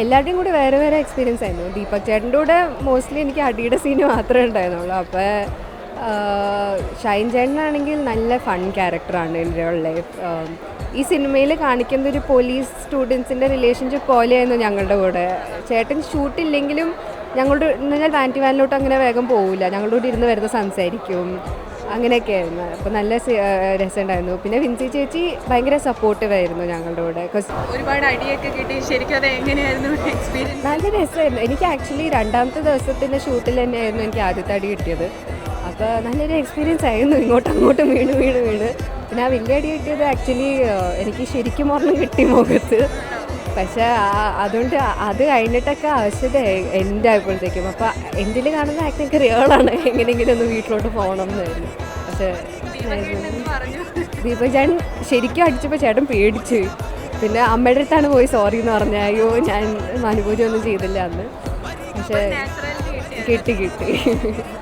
എല്ലാവരുടെയും കൂടി വേറെ വേറെ എക്സ്പീരിയൻസ് ആയിരുന്നു. ദീപക് ചേട്ടന്റെ കൂടെ മോസ്റ്റ്ലി എനിക്ക് അടിയുടെ സീന് മാത്രമേ ഉണ്ടായിരുന്നുള്ളൂ. അപ്പോൾ ഷൈൻ ചേട്ടനാണെങ്കിൽ നല്ല ഫൺ ക്യാരക്ടറാണ് എന്റെ ലൈഫ് ഈ സിനിമയിൽ കാണിക്കുന്ന ഒരു പോലീസ് സ്റ്റുഡൻസിന്റെ റിലേഷൻഷിപ്പ് പോലെയായിരുന്നു ഞങ്ങളുടെ കൂടെ. ചേട്ടൻ ഷൂട്ടില്ലെങ്കിലും ഞങ്ങളുടെ എന്നാൽ വാന്റി വാനിലോട്ട് അങ്ങനെ വേഗം പോവില്ല. ഞങ്ങളുടെ കൂടെ ഇരുന്ന് വരുന്ന സംസാരിക്കും. അങ്ങനെയൊക്കെ ആയിരുന്നു അപ്പോൾ നല്ല രസം ഉണ്ടായിരുന്നു രസമുണ്ടായിരുന്നു. പിന്നെ വിൻസി ചേച്ചി ഭയങ്കര സപ്പോർട്ടീവ് ആയിരുന്നു ഞങ്ങളുടെ കൂടെ. ഒരുപാട് അടിയൊക്കെ കിട്ടി. ശരിക്കും അത് എങ്ങനെയായിരുന്നു എക്സ്പീരിയൻസ് നല്ല രസമായിരുന്നു. എനിക്ക് ആക്ച്വലി രണ്ടാമത്തെ ദിവസത്തിന്റെ ഷൂട്ടിൽ തന്നെയായിരുന്നു എനിക്ക് ആദ്യത്തെ അടി കിട്ടിയത്. അപ്പോൾ നല്ലൊരു എക്സ്പീരിയൻസ് ആയിരുന്നു. ഇങ്ങോട്ടും അങ്ങോട്ടും വീണ് വീണ് വീണ്. പിന്നെ ആ വലിയ അടി കിട്ടിയത് ആക്ച്വലി എനിക്ക് ശരിക്കും ഓർമ്മ കിട്ടി മുഖത്ത്. പക്ഷേ അതുകൊണ്ട് അത് കഴിഞ്ഞിട്ടൊക്കെ ആവശ്യത എന്റെ ആയപ്പോഴത്തേക്കും അപ്പോൾ എന്റെ കാണുന്ന ആക്ടിങ് റിയാളാണ് എങ്ങനെയെങ്കിലും ഒന്ന് വീട്ടിലോട്ട് പോകണം എന്നായിരുന്നു പക്ഷേ ചേട്ടൻ ശരിക്കും അടിച്ചപ്പോൾ ചേട്ടൻ പേടിച്ച്. പിന്നെ അമ്മയുടെ അടുത്താണ് പോയി സോറി എന്ന് പറഞ്ഞ അയ്യോ ഞാൻ അനുഭൂതി ഒന്നും ചെയ്തില്ല അന്ന് പക്ഷേ കിട്ടി കിട്ടി.